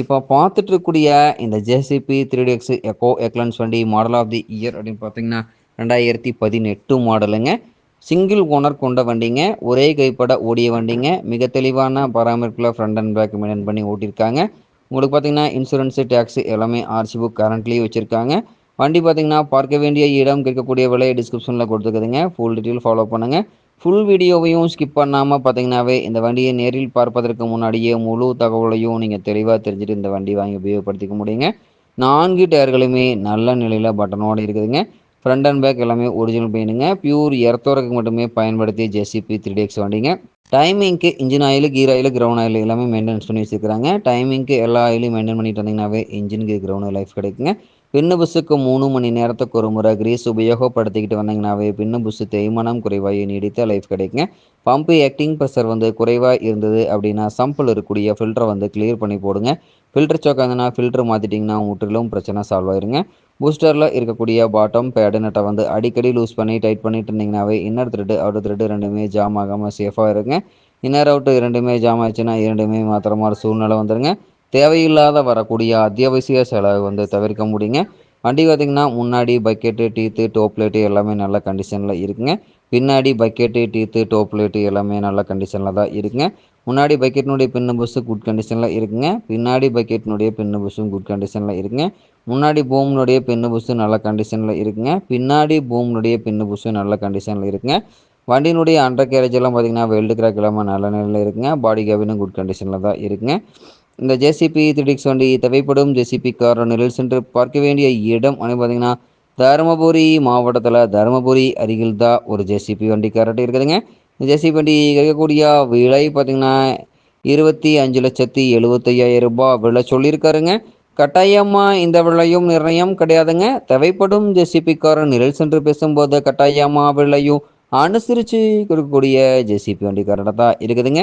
இப்போ பார்த்துட்டு இருக்கக்கூடிய இந்த JCB three X eco excellence வண்டி மாடல் ஆஃப் தி இயர் அப்படின்னு பார்த்தீங்கன்னா ரெண்டாயிரத்தி பதினெட்டு மாடலுங்க சிங்கிள் ஓனர் கொண்ட வண்டிங்க. ஒரே கைப்பட ஓடிய வண்டிங்க. மிக தெளிவான பராமரிப்பில் ஃப்ரண்ட் அண்ட் பேக் மெயின்டைன் பண்ணி ஓட்டியிருக்காங்க. உங்களுக்கு பார்த்தீங்கன்னா இன்சூரன்ஸு டேக்ஸு எல்லாமே ஆர்சி புக் கரண்ட்லேயே வச்சுருக்காங்க. வண்டி பார்த்தீங்கன்னா பார்க்க வேண்டிய இடம் கேட்கக்கூடிய விலையை டிஸ்கிரிப்ஷனில் கொடுத்துக்குதுங்க ஃபுல் டீட்டெயில் ஃபாலோ பண்ணுங்கள் ஃபுல் வீடியோவையும் ஸ்கிப் பண்ணாமல் பார்த்தீங்கன்னாவே இந்த வண்டியை நேரில் பார்ப்பதற்கு முன்னாடியே முழு தகவலையும் நீங்கள் தெளிவாக தெரிஞ்சுட்டு இந்த வண்டி வாங்கி உபயோகப்படுத்திக்க முடியுங்க. நான்கு டயர்களுமே நல்ல நிலையில் பட்டனோடு இருக்குதுங்க. ஃப்ரண்ட் அண்ட் பேக் எல்லாமே ஒரிஜினல் பெயினுங்க பியூர் எர்த்தோரக்கு மட்டுமே பயன்படுத்தி ஜேசிபி த்ரீ டேக்ஸ் வண்டிங்க. டைமிங்க்கு engine oil gear oil ground oil எல்லாமே மெயின்டெனன்ஸ் பண்ணி வச்சுருக்காங்க டைமிங்க்கு எல்லா ஆயிலையும் மெயின்டைன் பண்ணிட்டு வந்தீங்கன்னாவே இன்ஜினுக்கு கிரவுண்ட் லைஃப் கிடைக்குங்க. பின்னு புஸ்ஸுக்கு மூணு மணி நேரத்துக்கு ஒரு முறை கிரீஸ் உபயோகப்படுத்திக்கிட்டு வந்தீங்கன்னாவே பின்னு புஸ்ஸு தேய்மானம் குறைவாக நீடித்த லைஃப் கிடைக்குங்க. பம்பு ஆக்டிங் ப்ரெஷர் வந்து குறைவாக இருந்தது அப்படின்னா சம்பிள் இருக்கக்கூடிய ஃபில்டரை வந்து கிளியர் பண்ணி போடுங்க. ஃபில்டர் சோக்காங்கன்னா ஃபில்டர் மாற்றிட்டிங்கன்னா முற்றிலும் பிரச்சனை சால்வ் ஆயிருங்க. பூஸ்டரில் இருக்கக்கூடிய பாட்டம் பேடு நட்டை வந்து அடிக்கடி லூஸ் பண்ணி டைட் பண்ணிட்டு இருந்தீங்கன்னாவே இன்னர் த்ரெட்டு அவுட்டர் த்ரெட்டு ரெண்டுமே ஜாம் ஆகாமல் சேஃபாக இருங்க. இன்னர் அவுட்டு இரண்டுமே ஜாம் ஆச்சுன்னா இரண்டுமே மாத்திர சூழ்நிலை வந்துடுங்க தேவையில்லாத வரக்கூடிய அத்தியாவசிய செலவு வந்து தவிர்க்க முடியுங்க. வண்டி பார்த்திங்கன்னா முன்னாடி பக்கெட்டு டீத்து டோப் லைட்டு எல்லாமே நல்ல கண்டிஷனில் இருக்குங்க. பின்னாடி பக்கெட்டு டீத்து டோப் லைட்டு எல்லாமே நல்ல கண்டிஷனில் தான் இருக்குங்க. முன்னாடி பக்கெட்டினுடைய பின்னு பஸ்ஸு குட் கண்டிஷனில் இருக்குங்க. பின்னாடி பக்கெட்டினுடைய பின்னு பஸ்ஸும் குட் கண்டிஷனில் இருக்குங்க. முன்னாடி பூம்னுடைய பின்னு பஸ்ஸும் நல்ல கண்டிஷனில் இருக்குங்க. பின்னாடி பூம்னுடைய பின்னு பஸ்ஸும் நல்ல கண்டிஷனில் இருக்குங்க. வண்டியினுடைய அண்டர் கேரேஜ் எல்லாம் பார்த்திங்கன்னா வெல்டு கிராக் எல்லாமே நல்ல நிலையில் இருக்குங்க. பாடி கேபினும் குட் கண்டிஷனில் தான் இருக்குங்க. இந்த ஜேசிபி த்ரிடிக்ஸ் வண்டி தேவைப்படும் ஜேசிபி கார் நிலையில் சென்று பார்க்க வேண்டிய இடம் அப்படின்னு பார்த்தீங்கன்னா தருமபுரி மாவட்டத்தில் தருமபுரி அருகில் தான் ஒரு ஜேசிபி வண்டி கரெக்டாக இருக்குதுங்க. இந்த ஜேசிபி வண்டி கிடைக்கக்கூடிய விலை பார்த்திங்கன்னா இருபத்தி அஞ்சு லட்சத்தி எழுபத்தையாயிரம் ரூபாய் விலை சொல்லியிருக்காருங்க. கட்டாயமாக இந்த விலையும் நிர்ணயம் கிடையாதுங்க. தேவைப்படும் ஜேசிபி கார் நிழல் சென்று பேசும்போது கட்டாயமாக விலையும் அனுசரித்து கொடுக்கக்கூடிய ஜேசிபி வண்டி கரெக்டாக தான் இருக்குதுங்க.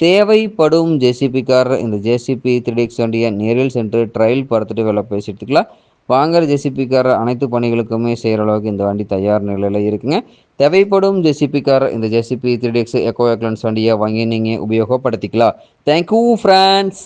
தேவைப்படும் ஜேசிபி கார் இந்த ஜேசிபி த்ரீ வண்டியை நேரில் சென்று ட்ரையல் பார்த்துட்டு வேலை பேசி எடுத்துக்கலாம் வாங்குற ஜெசிபி கார் அனைத்து பணிகளுக்குமே செய்கிற அளவுக்கு இந்த வண்டி தயார் நிலையில் இருக்குங்க. தேவைப்படும் ஜெசிபி கார் இந்த ஜெசிபி த்ரீ எக்கோ எக்லன்ஸ் வண்டியை வாங்கி நீங்கள் உபயோகப்படுத்திக்கலாம். Thank you France